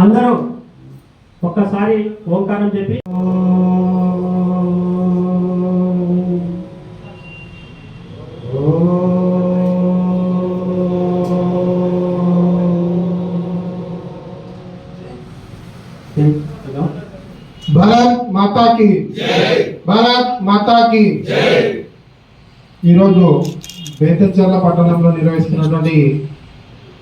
అందరూ ఒక్కసారి ఓంకారం చెప్పి భారత్ మాతాకి భారత్ మాతాకి ఈరోజు బేతంచెర్ల పట్టణంలో నిర్వహిస్తున్నటువంటి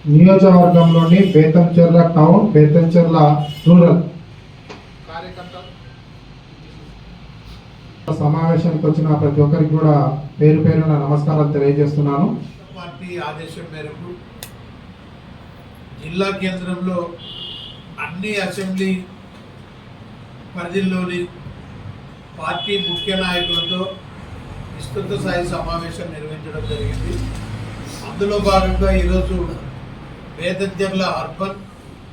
నియోజకవర్గంలోని బేతంచెర్ల టౌన్ బేతంచెర్ల రూరల్. సమావేశానికి వచ్చిన ప్రతి ఒక్కరికి కూడా పేరు పేరున నమస్కారాలు తెలియజేస్తున్నాను. పార్టీ ఆదేశం మేరకు జిల్లా కేంద్రంలో అన్ని అసెంబ్లీ పరిధిలోని పార్టీ ముఖ్య నాయకులతో విస్తృత స్థాయి సమావేశం నిర్వహించడం జరిగింది. అందులో భాగంగా ఈరోజు వేదద్యంల అర్బన్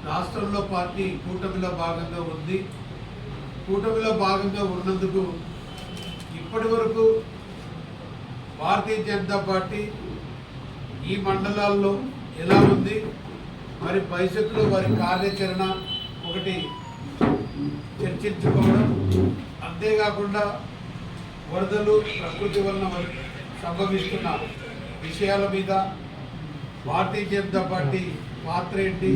రాష్ట్రంలో పార్టీ కూటమిలో భాగంగా ఉంది. కూటమిలో భాగంగా ఉన్నందుకు ఇప్పటి వరకు భారతీయ జనతా పార్టీ ఈ మండలాల్లో ఎలా ఉంది? మరి భవిష్యత్తులో వారి కార్యాచరణ ఒకటి చర్చించుకోవడం. అంతేకాకుండా వరదలు ప్రకృతి వలన సంభవిస్తున్న విషయాల మీద భారతీయ జనతా పార్టీ పాత్ర ఏంటి?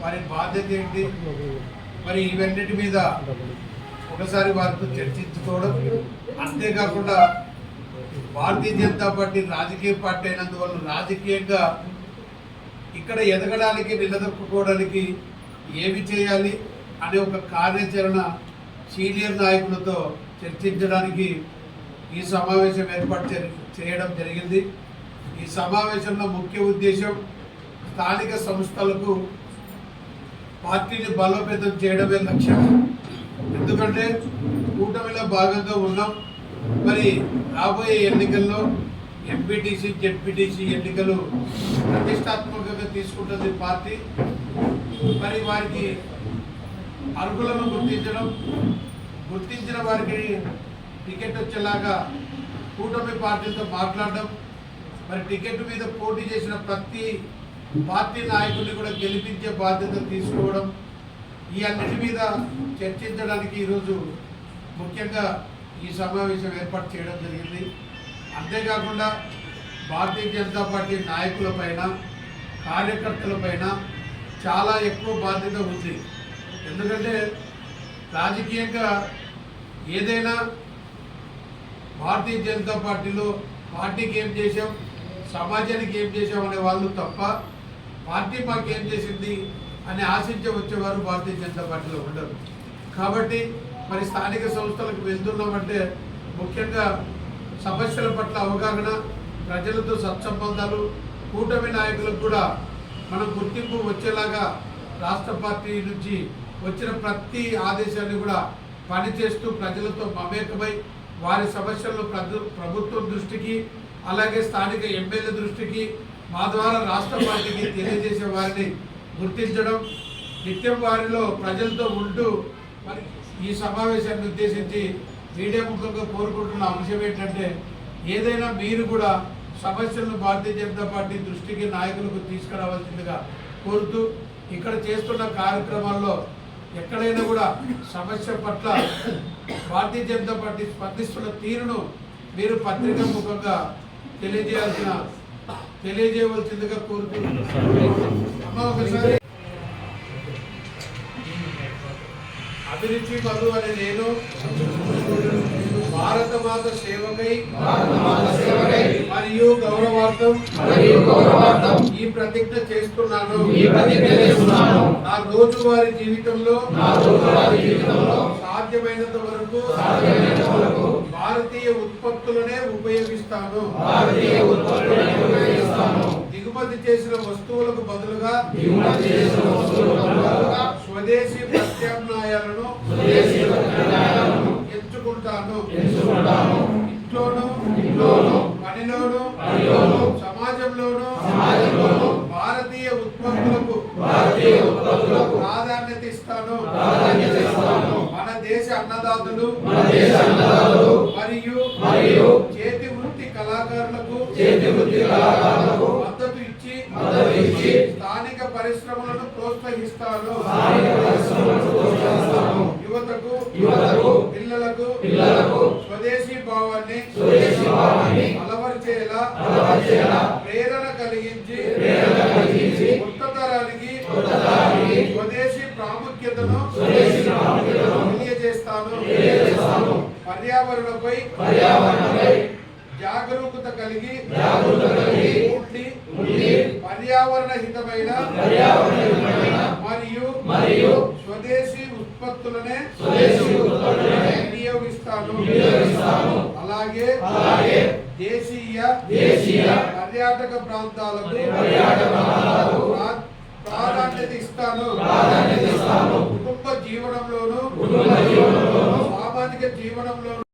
వారి బాధ్యత ఏంటి? మరి ఇవన్నిటి మీద ఒకసారి వారితో చర్చించుకోవడం. అంతేకాకుండా భారతీయ జనతా పార్టీ రాజకీయ పార్టీ అయినందువల్ల రాజకీయంగా ఇక్కడ ఎదగడానికి నిలదొక్కుకోవడానికి ఏమి చేయాలి అనే ఒక కార్యాచరణ సీనియర్ నాయకులతో చర్చించడానికి ఈ సమావేశం ఏర్పాటు చేయడం జరిగింది. ఈ సమావేశంలో ముఖ్య ఉద్దేశం స్థానిక సంస్థలకు పార్టీని బలోపేతం చేయడమే లక్ష్యం. ఎందుకంటే కూటమిలో భాగంగా ఉన్నాం. మరి రాబోయే ఎన్నికల్లో ఎంపీటీసీ జెడ్పీటీసీ ఎన్నికలు ప్రతిష్టాత్మకంగా తీసుకుంటుంది పార్టీ. మరి వారికి అర్హులను గుర్తించడం గుర్తించిన వారికి టికెట్ వచ్చేలాగా కూటమి పార్టీతో మాట్లాడడం మరి టికెట్ మీద పోటీ చేసిన ప్రతి పార్టీ నాయకుడిని కూడా గెలిపించే బాధ్యత తీసుకోవడం ఈ అన్నిటి మీద చర్చించడానికి ఈరోజు ముఖ్యంగా ఈ సమావేశం ఏర్పాటు చేయడం జరిగింది. అంతేకాకుండా భారతీయ జనతా పార్టీ నాయకులపైన కార్యకర్తలపైన చాలా ఎక్కువ బాధ్యత ఉంది. ఎందుకంటే రాజకీయంగా ఏదైనా భారతీయ జనతా పార్టీలో పార్టీకి ఏం చేశాం? సమాజానికి ఏం చేసామనే వాళ్ళు తప్ప పార్టీ మాకు ఏం చేసింది అని ఆశించి వచ్చేవారు భారతీయ జనతా పార్టీలో ఉండరు. కాబట్టి మరి స్థానిక సంస్థలకు వెళ్తున్నామంటే ముఖ్యంగా సమస్యల పట్ల అవగాహన ప్రజలతో సత్సంబంధాలు కూటమి నాయకులకు కూడా మనం గుర్తింపు వచ్చేలాగా రాష్ట్ర పార్టీ నుంచి వచ్చిన ప్రతి ఆదేశాన్ని కూడా పనిచేస్తూ ప్రజలతో మమేకమై వారి సమస్యలను ప్రభుత్వం దృష్టికి అలాగే స్థానిక ఎమ్మెల్యే దృష్టికి మా ద్వారా రాష్ట్ర పార్టీకి తెలియజేసే వారిని గుర్తించడం నిత్యం వారిలో ప్రజలతో ఉంటూ మరి ఈ సమావేశాన్ని ఉద్దేశించి మీడియా ముఖంగా కోరుకుంటున్న అంశం ఏంటంటే ఏదైనా మీరు కూడా సమస్యలను భారతీయ జనతా పార్టీ దృష్టికి నాయకులకు తీసుకురావాల్సిందిగా కోరుతూ ఇక్కడ చేస్తున్న కార్యక్రమాల్లో ఎక్కడైనా కూడా సమస్య పట్ల భారతీయ జనతా పార్టీ స్పందిస్తున్న తీరును మీరు పత్రికా ముఖంగా తెలియజేయాల్సిన తెలియజేయవలసిందిగా కోరుతున్నాను ఒకసారి అభిరుచి మధు అనే నేను భారత మాత సేవకై మరియు గౌరవార్థం ఈ ప్రతిజ్ఞ చేస్తున్నాను. నా రోజువారీ జీవితంలో సాధ్యమైనంత వరకు భారతీయ ఉత్పత్తులనే ఉపయోగిస్తాను. దిగుమతి చేసిన వస్తువులకు బదులుగా స్వదేశీ ప్రత్యామ్నాయాలను ఎంచుకుంటాను. ఇంట్లోను పనిలోను సమాజంలోను భారతీయ ఉత్పత్తులకు ప్రాధాన్యత ఇస్తాను. మన దేశ అన్నదాతలు మరియు చేతి వృత్తి కళాకారులకు మద్దతు ఇచ్చి స్థానిక పరిశ్రమలను పరిశ్రమలను ప్రోత్సహిస్తాను. యువతకు యువతకు పిల్లలకు పిల్లలకు స్వదేశీ భావాన్ని స్వదేశీ భావాన్ని అలవర్చేలా అలవర్చేలా ప్రేరణ కలిగించి ప్రేరణ కలిగించి కొత్త తరానికి కొత్త తరానికి స్వదేశీ ప్రాముఖ్యతను పర్యావరణపై పర్యావరణపై జాగరూకత కలిగి జాగరూకత కలిగి ఉండి పర్యావరణ హితమైన పర్యావరణమైన మరియు మరియు స్వదేశీ ఉత్పత్తులనే స్వదేశీ ఉత్పత్తులనే వినియోగిస్తాను వినియోగిస్తాను. అలాగే అలాగే దేశీయ దేశీయ పర్యాటక ప్రాంతాలకు పర్యాటక ప్రాంతాలకు ప్రా- ప్రాధాన్యత ఇస్తాను ప్రాధాన్యత ఇస్తాను. కుటుంబ జీవనంలోను కుటుంబ జీవనంలోను సామాజిక జీవనంలోను